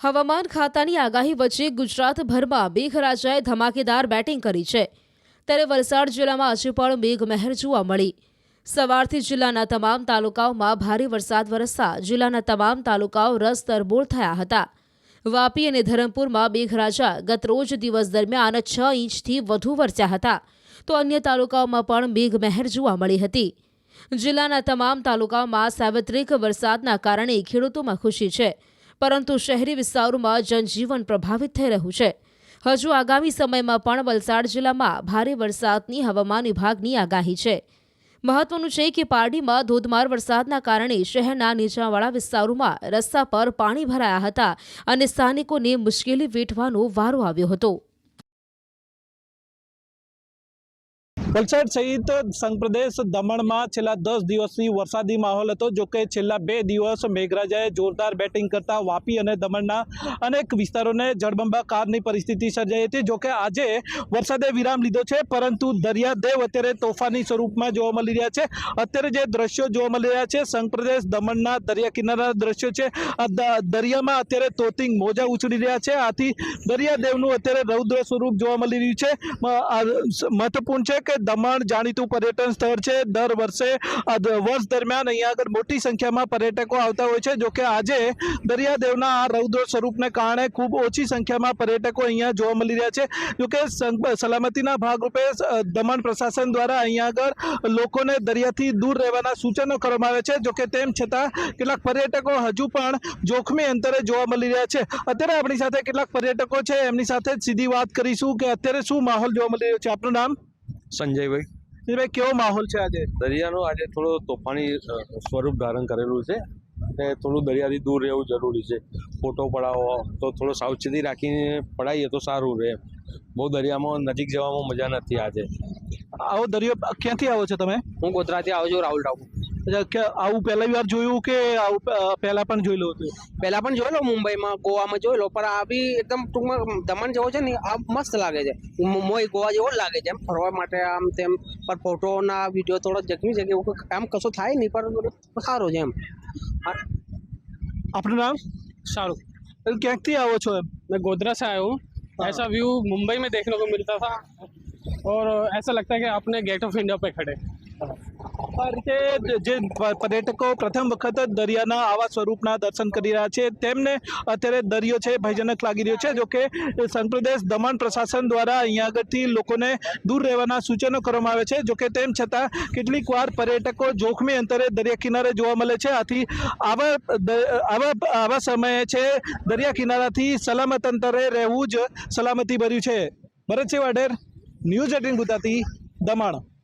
હવામાન ખાતાની આગાહી વચ્ચે ગુજરાતભરમાં મેઘરાજાએ ધમાકેદાર બેટિંગ કરી છે. ત્યારે વલસાડ જિલ્લામાં આજે પણ મેઘમહેર જોવા મળી. સવારથી જિલ્લાના તમામ તાલુકાઓમાં ભારે વરસાદ વરસતા જિલ્લાના તમામ તાલુકાઓ રસ તરબોળ થયા હતા. વાપી અને ધરમપુરમાં મેઘરાજા ગતરોજ દિવસ દરમિયાન છ ઇંચથી વધુ વરસ્યા હતા. તો અન્ય તાલુકાઓમાં પણ મેઘમહેર જોવા મળી હતી. જિલ્લાના તમામ તાલુકાઓમાં સાર્વત્રિક વરસાદના કારણે ખેડૂતોમાં ખુશી છે. પરંતુ શહેરી વિસ્તારોમાં જનજીવન પ્રભાવિત થઈ રહ્યું છે. હજુ આગામી સમયમાં પણ વલસાડ જિલ્લામાં ભારે વરસાદની હવામાન વિભાગની આગાહી છે. મહત્વનું છે કે પારડીમાં ધોધમાર વરસાદના કારણે શહેરના નીચાણવાળા વિસ્તારોમાં રસ્તા પર પાણી ભરાયા હતા અને સ્થાનિકોને મુશ્કેલી વેઠવાનો વારો આવ્યો હતો. વલસાડ સહિત સંઘપ્રદેશ દમણમાં છેલ્લા દસ દિવસથી વરસાદી માહોલ હતો, જો કે છેલ્લા બે દિવસ મેઘરાજાએ જોરદાર બેટિંગ કરતા વાપી અને દમણના અનેક વિસ્તારોને જળબંબાકારની પરિસ્થિતિ સર્જાઈ હતી. જો કે આજે વરસાદે વિરામ લીધો છે, પરંતુ દરિયાદેવ અત્યારે તોફાની સ્વરૂપમાં જોવા મળી રહ્યા છે. અત્યારે જે દ્રશ્યો જોવા મળી રહ્યા છે સંઘપ્રદેશ દમણના દરિયા કિનારાના દ્રશ્યો છે. દરિયામાં અત્યારે તોતિંગ મોજા ઉછળી રહ્યા છે. આથી દરિયાદેવનું અત્યારે રૌદ્ર સ્વરૂપ જોવા મળી રહ્યું છે. મહત્વપૂર્ણ છે કે દમણ જાણીતું પર્યટન સ્થળ છે. દર વર્ષે વર્ષ દરમિયાન અહીંયા આગળ મોટી સંખ્યામાં પર્યટકો આવતા હોય છે. જોકે આજે દરિયાદેવના આ રૌદ્ર સ્વરૂપને કારણે ખૂબ ઓછી સંખ્યામાં પર્યટકો અહીંયા જોવા મળી રહ્યા છે. જોકે સલામતીના ભાગરૂપે દમણ પ્રશાસન દ્વારા અહીંયા આગળ લોકોને દરિયાથી દૂર રહેવાના સૂચનો કરવામાં આવે છે. જોકે તેમ છતાં કેટલાક પર્યટકો હજુ પણ જોખમી અંતરે જોવા મળી રહ્યા છે. અત્યારે આપણી સાથે કેટલાક પર્યટકો છે. એમની સાથે સીધી વાત કરીશું કે અત્યારે શું માહોલ જોવા મળી રહ્યો છે. આપનું નામ? સંજયભાઈ? ભાઈ કેવો માહોલ છે આજે? દરિયાનું આજે થોડો તોફાની સ્વરૂપ ધારણ કરેલું છે અને થોડું દરિયાથી દૂર રહેવું જરૂરી છે. ફોટો પડાવો તો થોડો સાવચેતી રાખીને પડાવીએ તો સારું રહે. બહુ દરિયામાં નજીક જવામાં મજા નથી આજે. આવો દરિયો ક્યાંથી આવો છો તમે? હું ગોધરાથી આવું છું રાહુલ અચ્છા, કે આવું પહેલી વાર જોયું કે આવું અ, પહેલા પણ જોયેલું હતું પહેલા પણ જોયેલો મુંબઈમાં ગોવામાં જોયેલો પણ આ બી એકદમ ટૂંકમાં દમણ જેવો છે ને આ મસ્ત લાગે છે મુ- મોઈ ગોવા જેવો જ લાગે છે એમ ફરવા માટે આમ તેમ પણ ફોટોના વિડીયો થોડો જખમી છે કે એવું કંઈક આમ કશું થાય નહીં પણ સારું છે એમ આપનું નામ शाहरुख ક્યાંકથી આવો છો એમ मैं गोधरा से आया हूँ ऐसा व्यू मुंबई में देखने को मिलता था और ऐसा लगता है कि अपने गेट ऑफ इंडिया पे खड़े આ રીતે જે પર્યટકો પ્રથમ વખત જ દરિયાના આવા સ્વરૂપના દર્શન કરી રહ્યા છે. તેમને અત્યારે દરિયો છે, ભયજનક લાગી રહ્યો છે, જોકે સંપ્રદેશ દમણ પ્રશાસન દ્વારા અહીંયા આગળથી લોકોને દૂર રહેવાના સૂચનો કરવામાં આવે છે. જોકે તેમ છતાં કેટલીક વાર પર્યટકો જોખમી અંતરે દરિયા કિનારે જોવા મળે છે. આથી આવા આવા આવા સમયે છે, દરિયા કિનારાથી સલામત અંતરે રહેવું જ સલામતી ભર્યું છે ભરતસિંહ વાઢેર ન્યૂઝ એટીન ગુજરાતી, દમણ.